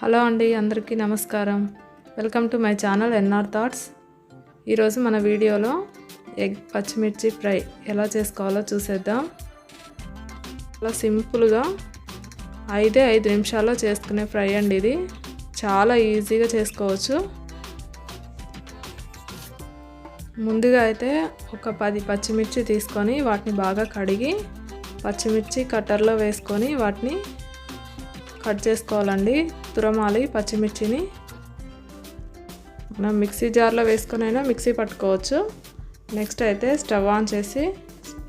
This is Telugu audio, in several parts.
హలో అండి అందరికీ నమస్కారం. Welcome to my channel NR thoughts. ఈరోజు మన వీడియోలో ఎగ్ పచ్చిమిర్చి ఫ్రై ఎలా చేసుకోవాలో చూసేద్దాం. చాలా సింపుల్గా ఐదే ఐదు నిమిషాల్లో చేసుకునే ఫ్రై అండి ఇది. చాలా ఈజీగా చేసుకోవచ్చు. ముందుగా అయితే ఒక పది పచ్చిమిర్చి తీసుకొని వాటిని బాగా కడిగి పచ్చిమిర్చి కట్టర్లో వేసుకొని వాటిని కట్ చేసుకోవాలండి. తురమాలి పచ్చిమిర్చిని. మనం మిక్సీ జార్లో వేసుకొనైనా మిక్సీ పట్టుకోవచ్చు. నెక్స్ట్ అయితే స్టవ్ ఆన్ చేసి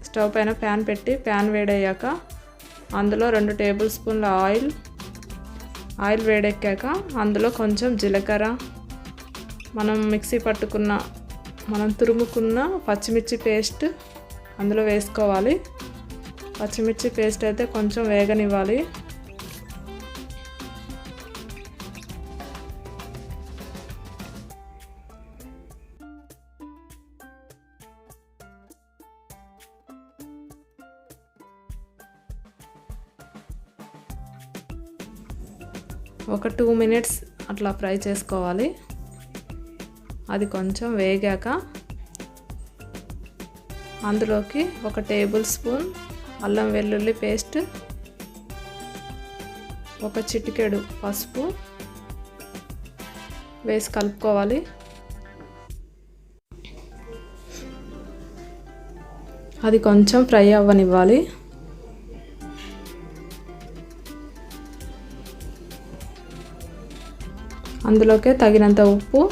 స్టవ్ పైన ప్యాన్ పెట్టి ప్యాన్ వేడయ్యాక అందులో రెండు టేబుల్ స్పూన్ల ఆయిల్ ఆయిల్ వేడెక్కాక అందులో కొంచెం జీలకర్ర. మనం మిక్సీ పట్టుకున్న మనం తురుముకున్న పచ్చిమిర్చి పేస్ట్ అందులో వేసుకోవాలి. పచ్చిమిర్చి పేస్ట్ అయితే కొంచెం వేగనివ్వాలి. ఒక టూ మినిట్స్ అట్లా ఫ్రై చేసుకోవాలి. అది కొంచెం వేగాక అందులోకి ఒక టేబుల్ స్పూన్ అల్లం వెల్లుల్లి పేస్ట్ ఒక చిటికెడు పసుపు వేసి కలుపుకోవాలి. అది కొంచెం ఫ్రై అవ్వనివ్వాలి. అందులోకే తగినంత ఉప్పు.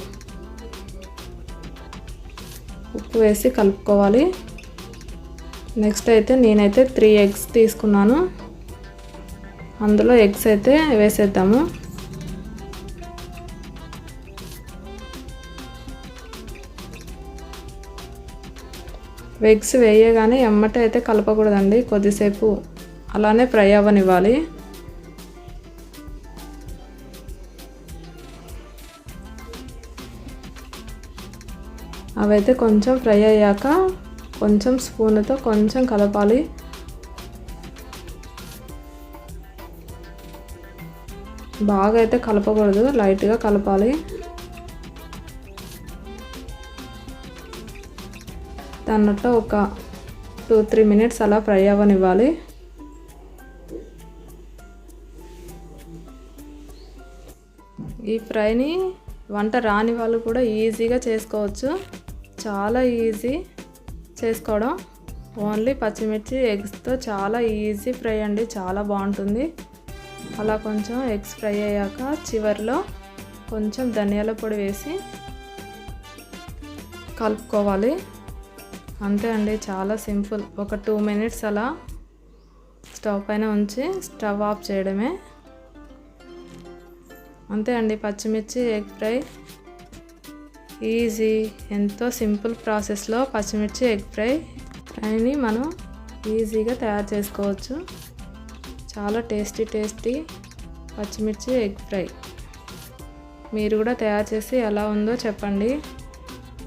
ఉప్పు వేసి కలుపుకోవాలి. నెక్స్ట్ అయితే నేనైతే త్రీ ఎగ్స్ తీసుకున్నాను. అందులో ఎగ్స్ అయితే వేసేద్దాము. ఎగ్స్ వేయగానే ఎమ్మట అయితే కలపకూడదండి. కొద్దిసేపు అలానే ఫ్రై అవ్వనివ్వాలి. అవైతే కొంచెం ఫ్రై అయ్యాక కొంచెం స్పూన్తో కొంచెం కలపాలి. బాగా అయితే కలపకూడదు లైట్గా కలపాలి. దాన్నట్టు ఒక టూ త్రీ మినిట్స్ అలా ఫ్రై అవ్వనివ్వాలి. ఈ ఫ్రైని వంట రాని వాళ్ళు కూడా ఈజీగా చేసుకోవచ్చు. చాలా ఈజీ చేసుకోవడం. ఓన్లీ పచ్చిమిర్చి ఎగ్స్తో చాలా ఈజీ ఫ్రై అండి చాలా బాగుంటుంది. అలా కొంచెం ఎగ్స్ ఫ్రై అయ్యాక చివరిలో కొంచెం ధనియాల పొడి వేసి కలుపుకోవాలి. అంతే అండి చాలా సింపుల్. ఒక టూ మినిట్స్ అలా స్టవ్ పైన ఉంచి స్టవ్ ఆఫ్ చేయడమే. అంతే అండి పచ్చిమిర్చి ఎగ్ ఫ్రై ఈజీ ఎంతో సింపుల్ ప్రాసెస్లో పచ్చిమిర్చి ఎగ్ ఫ్రై ఫ్రైని మనం ఈజీగా తయారు చేసుకోవచ్చు. చాలా టేస్టీ టేస్టీ పచ్చిమిర్చి ఎగ్ ఫ్రై. మీరు కూడా తయారు చేసి ఎలా ఉందో చెప్పండి.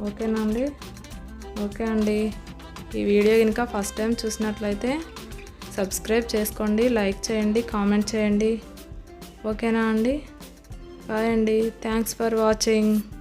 ఓకేనా అండి? ఓకే అండి. ఈ వీడియో కనుక ఫస్ట్ టైం చూసినట్లయితే సబ్స్క్రైబ్ చేసుకోండి లైక్ చేయండి కామెంట్ చేయండి. ఓకేనా అండి? బాయ్ అండి. Thanks for watching.